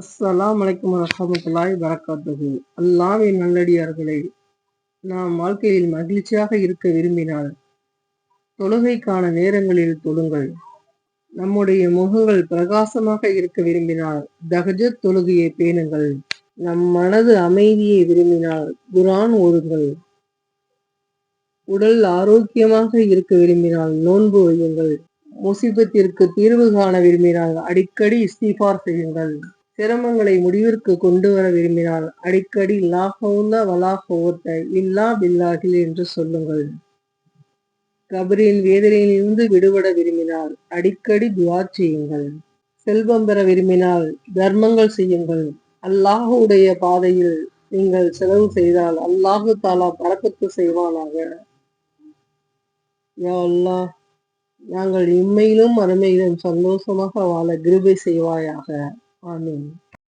அஸ்ஸலாம் வலைக்கம் வரஹமத்துல்லாஹி வரகாத்துஹு அல்லாவின் நல்லடியார்களே நாம் வாழ்க்கையில் மகிழ்ச்சியாக இருக்க விரும்பினால் தொழுகைக்கான நேரங்களில் தொழுங்கள். நம்முடைய முகங்கள் பிரகாசமாக இருக்க விரும்பினால் தகஜத் தொழுகையை பேணுங்கள். நம் மனது அமைதியை விரும்பினால் குரான் ஓடுங்கள் உடல் ஆரோக்கியமாக இருக்க விரும்பினால் நோன்பு வையுங்கள். முசிபத்திற்கு தீர்வு காண விரும்பினால் அடிக்கடி இஸ்திஃபார் செய்யுங்கள். சிரமங்களை முடிவிற்கு கொண்டு வர விரும்பினால் அடிக்கடி லாஹவுல்ல வலாஹோத்த இல்லா பில்லாகில் என்று சொல்லுங்கள். கபரின் வேதனையிலிருந்து விடுபட விரும்பினால் அடிக்கடி துவா செய்யுங்கள். செல்வம் பெற விரும்பினால் தர்மங்கள் செய்யுங்கள். அல்லாஹுடைய பாதையில் நீங்கள் செலவு செய்தால் அல்லாஹு தாலா பறக்கத்து செய்வானாக. யா அல்லாஹ் நாங்கள் இம்மையிலும் அருமையிலும் சந்தோஷமாக வாழ கிருபை செய்வாயாக. Amen.